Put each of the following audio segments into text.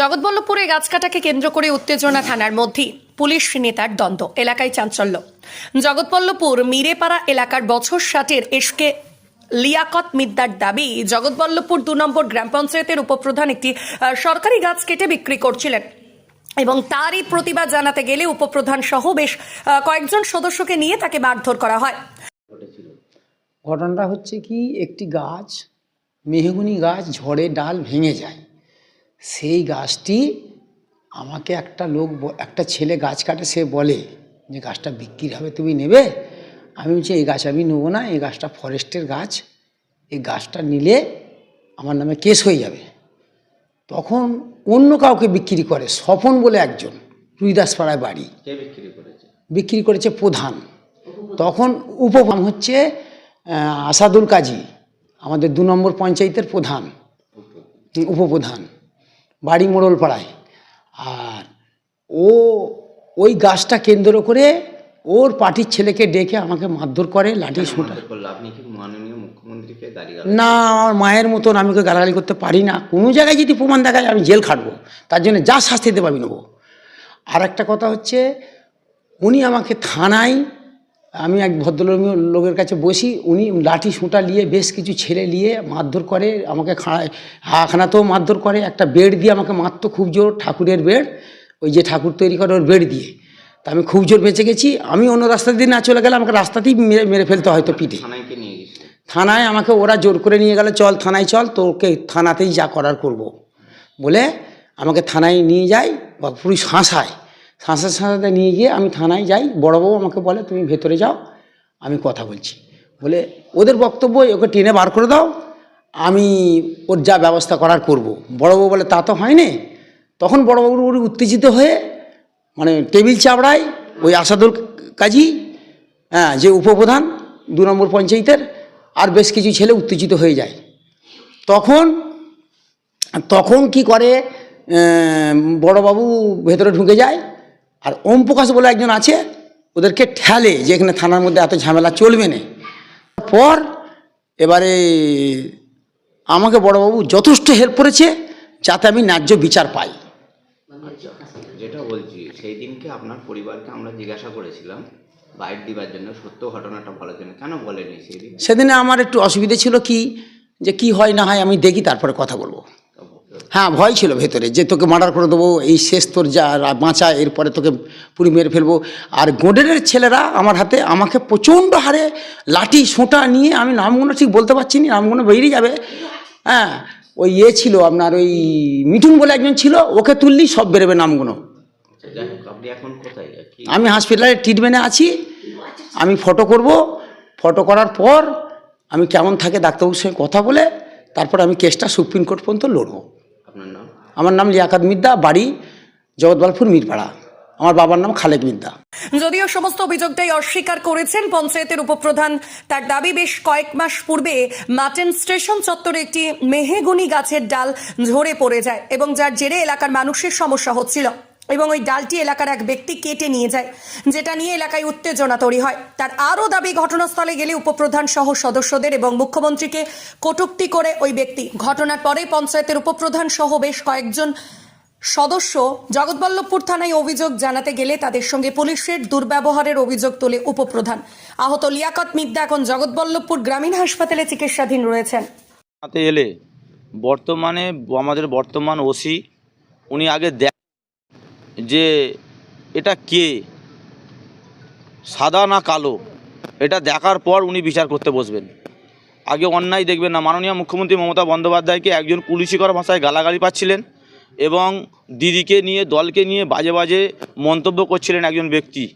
জগৎবল্লভপুরে গাছ কাটাকে কেন্দ্র করে উত্তেজনা থানার মধ্যেই পুলিশ নেতার দ্বন্দ্ব, এলাকায় চাঞ্চল্য। জগৎবল্লভপুর মিরেপাড়া এলাকার বছর ষাটের এসকে লিয়াকত মিদ্দার দাবি, জগৎবল্লভপুর দু নম্বর গ্রাম পঞ্চায়েতের উপপ্রধান একটি সরকারি গাছ কেটে বিক্রি করছিলেন। এবং তারই প্রতিবাদ জানাতে গেলে উপপ্রধান সহ বেশ কয়েকজন সদস্যকে নিয়ে তাকে মারধর করা হয়। ঘটনাটা হচ্ছে কি, একটি গাছ, মেহগুনি গাছ ঝড়ে ডাল ভেঙে যায়। সেই গাছটি আমাকে একটা লোক একটা ছেলে গাছ কাটে সে বলে যে গাছটা বিক্রি হবে তুমি নেবে? আমি বলছি এই গাছ আমি নেব না এই গাছটা ফরেস্টের গাছ এই গাছটা নিলে আমার নামে কেস হয়ে যাবে। তখন অন্য কাউকে বিক্রি করে স্বপন বলে একজন রুইদাসপাড়ায় বাড়ি। বিক্রি করেছে? প্রধান। তখন উপপ্রধান হচ্ছে আসাদুল কাজী আমাদের দু নম্বর পঞ্চায়েতের প্রধান। উপপ্রধান। বাড়ি মোড়ল পাড়ায় আর ও ওই গাছটা কেন্দ্র করে ওর পার্টির ছেলেকে ডেকে আমাকে মারধর করে লাঠি শুটা দাঁড়িয়ে না আমার মায়ের মতন আমি ওকে গালাগালি করতে পারি না। কোনো জায়গায় যদি প্রমাণ দেখা যায় আমি জেল খাটবো। তার জন্য যা শাস্তি দেবো আমি নেব। আর একটা কথা হচ্ছে উনি আমাকে থানায় আমি এক ভদ্রলোক লোকের কাছে বসি উনি লাঠি সুঁটা নিয়ে বেশ কিছু ছেলে নিয়ে মারধর করে আমাকে হাখানাতেও মারধর করে একটা বেড দিয়ে আমাকে মারতো খুব জোর ঠাকুরের বেড ওই যে ঠাকুর তৈরি করে ওর বেড দিয়ে। তা আমি খুব জোর বেঁচে গেছি আমি অন্য রাস্তা দিয়ে না চলে গেলে আমাকে রাস্তাতেই মেরে মেরে ফেলতে হয়তো পিঠে। থানায় আমাকে ওরা জোর করে নিয়ে গেল চল থানায় চল তোকে থানাতেই যা করার করব। বলে আমাকে থানায় নিয়ে যায় বা পুরো শাঁসায় শাঁসা শাঁসাতে নিয়ে গিয়ে আমি থানায় যাই। বড়বাবু আমাকে বলে, তুমি ভেতরে যাও, আমি কথা বলছি। বলে, ওদের বক্তব্য, ওকে টেনে বার করে দাও, আমি ওর যা ব্যবস্থা করার করব। বড়বাবু বলে, তা তো হয়নি। তখন বড়বাবুর উত্তেজিত হয়ে মানে টেবিল চাপড়ায় ওই আসাদুল কাজী হ্যাঁ যে উপপ্রধান, দু নম্বর পঞ্চায়েতের, আর বেশ কিছু ছেলে উত্তেজিত হয়ে যায়। তখন তখন কি করে বড়বাবু ভেতরে ঢুকে যায় আর ওম প্রকাশ বলে একজন আছে ওদেরকে ঠেলে যে এখানে থানার মধ্যে এত ঝামেলা চলবে না। পর এবারে আমাকে বড়বাবু যথেষ্ট হেল্প করেছে যাতে আমি ন্যায্য বিচার পাই। যেটা বলছি সেই দিনকে আপনার পরিবারকে আমরা জিজ্ঞাসা করেছিলাম বাইট দিবার জন্য সত্য ঘটনাটা বলার জন্য। কেন বলেনি সেই দিন? সেদিনে আমার একটু অসুবিধে ছিল কি যে কি হয় না হয় আমি দেখি তারপরে কথা বলব। হ্যাঁ ভয় ছিল ভেতরে যে তোকে মার্ডার করে দেবো এই শেষ তোর যা বাঁচা এরপরে তোকে পুরি মেরে ফেলব। আর গোডেনের ছেলেরা আমার হাতে আমাকে প্রচণ্ড হারে লাঠি সোঁটা নিয়ে আমি নামগুলো ঠিক বলতে পারছি না নামগুলো বেরিয়ে যাবে। হ্যাঁ ওই ইয়ে ছিল আপনার ওই মিঠুন বলে একজন ছিল ওকে তুললেই সব বেরোবে নামগুলো আচ্ছা, আমি হসপিটালে ট্রিটমেন্টে আছি আমি ফটো করব। ফটো করার পর আমি কেমন থাকে ডাক্তারবাবুর সঙ্গে কথা বলে তারপর আমি কেসটা সুপ্রিম কোর্ট পর্যন্ত লড়বো। আমার নাম লিয়াকাত মিদ্দা, বাড়ি জগৎবালপুর মিরপাড়া। আমার বাবার নাম খালেদ মিদ্দা। যদিও সমস্ত অভিযোগটাই অস্বীকার করেছেন পঞ্চায়েতের উপপ্রধান, তার দাবি বেশ কয়েক মাস পূর্বে মাটেন স্টেশন চত্বরে একটি মেহেগুনি গাছের ডাল ঝরে পড়ে যায় এবং যার জেরে এলাকার মানুষের সমস্যা হচ্ছিল। এবং ওই ডালটি এলাকার এক ব্যক্তি কেটে নিয়ে যায়, যেটা নিয়ে এলাকায় উত্তেজনা তৈরি হয়। তার আরও দাবি, ঘটনাস্থলে গেলে উপপ্রধান সহ সদস্যদের এবং মুখ্যমন্ত্রীকে কটূক্তি করে ওই ব্যক্তি। ঘটনার পরে পঞ্চায়েতের উপপ্রধান সহ বেশ কয়েকজন সদস্য জগৎবল্লভপুর থানায় অভিযোগ জানাতে গেলে তাদের সঙ্গে পুলিশের দুর্ব্যবহারের অভিযোগ তোলে উপপ্রধান। আহত লিয়াকত মিদ্দা এখন জগৎবল্লভপুর গ্রামীণ হাসপাতালে চিকিৎসাধীন রয়েছেন। এলে বর্তমানে আমাদের বর্তমান ওসি, উনি আগে যে এটা কে? সাদা না কালো? এটা দেখার পর উনি বিচার করতে বসবেন। আগে অন্যায় দেখবেন না। মাননীয় মুখ্যমন্ত্রী মমতা বন্দ্যোপাধ্যায়কে একজন পুলিশিকর ভাষায় গালাগালি পাচ্ছিলেন এবং দিদিকে নিয়ে, দলকে নিয়ে বাজে বাজে মন্তব্য করছিলেন একজন ব্যক্তি।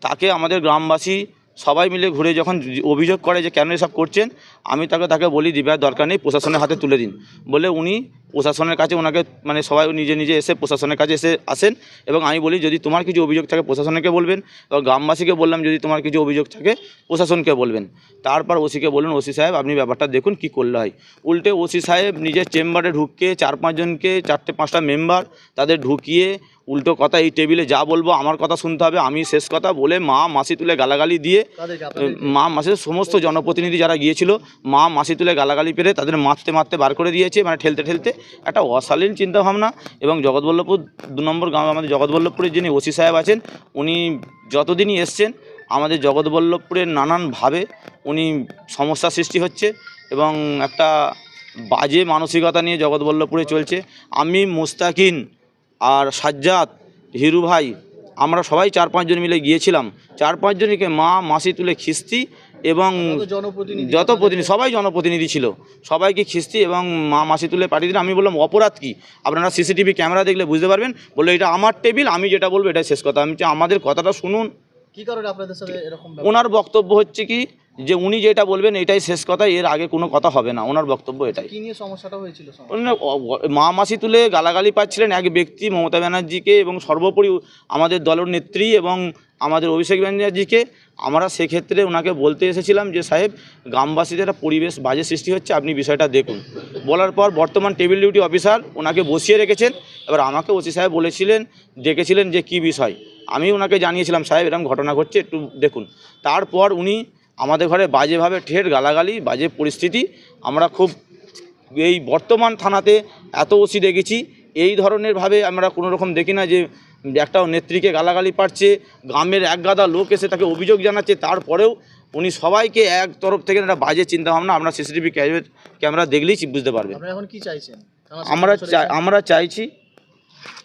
তাকে আমাদের গ্রামবাসী সবাই মিলে ঘুরে যখন অভিযোগ করে যে কেন এসব করছেন, আমি তাকে তাকে বলি দিবার দরকার নেই, প্রশাসনের হাতে তুলে দিন। বলে উনি প্রশাসনের কাছে ওনাকে মানে সবাই নিজে নিজে এসে প্রশাসনের কাছে এসে আসেন এবং আমি বলি, যদি তোমার কিছু অভিযোগ থাকে, প্রশাসনকে বলবেন। এবং গ্রামবাসীকে বললাম, যদি তোমার কিছু অভিযোগ থাকে, প্রশাসনকে বলবেন। তারপর ওসিকে বলুন, ওসি সাহেব, আপনি ব্যাপারটা দেখুন, কি করলে হয়? উল্টে ওসি সাহেব নিজের চেম্বারে ঢুকিয়ে চার পাঁচজনকে, চারটে, পাঁচটা মেম্বার তাদের ঢুকিয়ে উল্টো কথা এই টেবিলে যা বলব আমার কথা শুনতে হবে আমি শেষ কথা বলে মা মাসি তুলে গালাগালি দিয়ে মা মাসির সমস্ত জনপ্রতিনিধি যারা গিয়েছিল মা মাসি তুলে গালাগালি পেরে তাদের মারতে মারতে বার করে দিয়েছে মানে ঠেলতে ঠেলতে একটা অশালীন চিন্তাভাবনা। এবং জগৎবল্লভপুর দু নম্বর গ্রাম আমাদের জগৎবল্লভপুরের যিনি ওসি সাহেব আছেন উনি যতদিনই এসছেন আমাদের জগৎবল্লভপুরের নানানভাবে উনি সমস্যা সৃষ্টি হচ্ছে এবং একটা বাজে মানসিকতা নিয়ে জগৎবল্লভপুরে চলছে। আমি মুস্তাকিন আর সাজ্জাদ হিরু ভাই আমরা সবাই চার পাঁচজন মিলে গিয়েছিলাম। চার পাঁচজনকে মা মাসি তুলে খিস্তি এবং যত প্রতিনিধি সবাই জনপ্রতিনিধি ছিল। সবাইকে খিস্তি এবং মা মাসি তুলে পাঠিয়ে দিলে আমি বললাম অপরাধ কি? আপনারা সিসিটিভি ক্যামেরা দেখলে বুঝতে পারবেন। বলল এটা আমার টেবিল আমি যেটা বলব এটাই শেষ কথা। আমি আমাদের কথাটা শুনুন। কি কারণে আপনাদের সাথে এরকম ওনার বক্তব্য হচ্ছে কি যে উনি যেটা বলবেন এটাই শেষ কথা এর আগে কোনো কথা হবে না ওনার বক্তব্য এটাই। কি নিয়ে সমস্যাটা হয়েছিল মা মাসি তুলে গালাগালি পাচ্ছিলেন এক ব্যক্তি মমতা ব্যানার্জিকে এবং সর্বোপরি আমাদের দলের নেত্রী এবং আমাদের অভিষেক ব্যানার্জিকে। আমরা সেক্ষেত্রে ওনাকে বলতে এসেছিলাম যে সাহেব গ্রামবাসীদের একটা পরিবেশ বাজে সৃষ্টি হচ্ছে আপনি বিষয়টা দেখুন। বলার পর বর্তমান টেবিল ডিউটি অফিসার ওনাকে বসিয়ে রেখেছেন। এবার আমাকে ওসি সাহেব বলেছিলেন ডেকেছিলেন যে কি বিষয়? আমি ওনাকে জানিয়েছিলাম সাহেব এরকম ঘটনা ঘটছে একটু দেখুন। তারপর উনি আমাদের ঘরে বাজেভাবে ঠের গালাগালি বাজে পরিস্থিতি। আমরা খুব এই বর্তমান থানাতে এত ওসি দেখেছি। এই ধরনেরভাবে আমরা কোনো রকম দেখি না যে একটা নেত্রীকে গালাগালি পাচ্ছে গ্রামের এক গাদা লোক এসে তাকে অভিযোগ জানাচ্ছে তারপরেও উনি সবাইকে এক তরফ থেকে একটা বাজে চিন্তাভাবনা আমরা সিসিটিভি ক্যামেরা দেখলেই বুঝতে পারবেন এখন কি চাইছেন? আমরা চাই আমরা চাইছি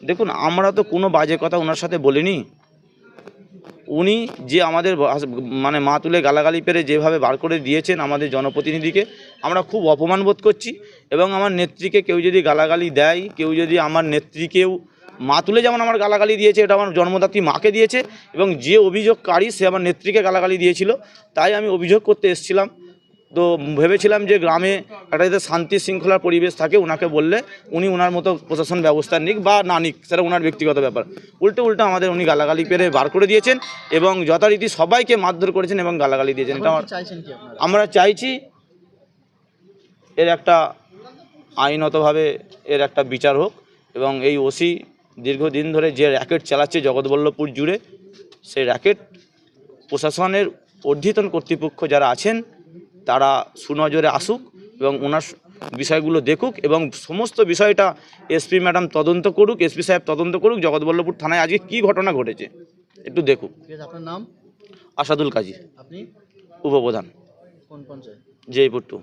দেখুন আমরা তো কোনো বাজে কথা ওনার সাথে বলিনি। উনি যে আমাদের মানে মা তুলে গালাগালি পেরে যেভাবে বার করে দিয়েছেন আমাদের জনপ্রতিনিধিকে, আমরা খুব অপমান বোধ করছি। এবং আমার নেত্রীকে কেউ যদি গালাগালি দেয়, কেউ যদি আমার নেত্রীকেও মা তুলে যেমন আমার গালাগালি দিয়েছে, এটা আমার জন্মদাত্রী মাকে দিয়েছে, এবং যে অভিযোগকারী সে আমার নেত্রীকে গালাগালি দিয়েছিল, তাই আমি অভিযোগ করতে এসেছিলাম। তো ভেবেছিলাম যে গ্রামে একটা যাতে শান্তি শৃঙ্খলার পরিবেশ থাকে ওনাকে বললে উনি ওনার মতো প্রশাসন ব্যবস্থা নিক বা না নিক সেটা ওনার ব্যক্তিগত ব্যাপার। উল্টে উল্টে আমাদের উনি গালাগালি পেরে বার করে দিয়েছেন এবং যথারীতি সবাইকে মারধর করেছেন এবং গালাগালি দিয়েছেন। এটা আমার চাইছি এর একটা আইনতভাবে এর একটা বিচার হোক এবং এই ওসি দীর্ঘদিন ধরে যে র্যাকেট চালাচ্ছে জগৎবল্লভপুর জুড়ে সেই র্যাকেট প্রশাসনের অর্ধিতন কর্তৃপক্ষ যারা আছেন তারা সুনজরে আসুক এবং ওনার বিষয়গুলো দেখুক এবং সমস্ত বিষয়টা এসপি ম্যাডাম তদন্ত করুক এসপি সাহেব তদন্ত করুক জগৎবল্লভপুর থানায় আজকে কি ঘটনা ঘটেছে একটু দেখুক। আপনার নাম? আসাদুল কাজী আপনি? উপপ্রধান। কোন পঞ্চায়েত? জয়পুর টু।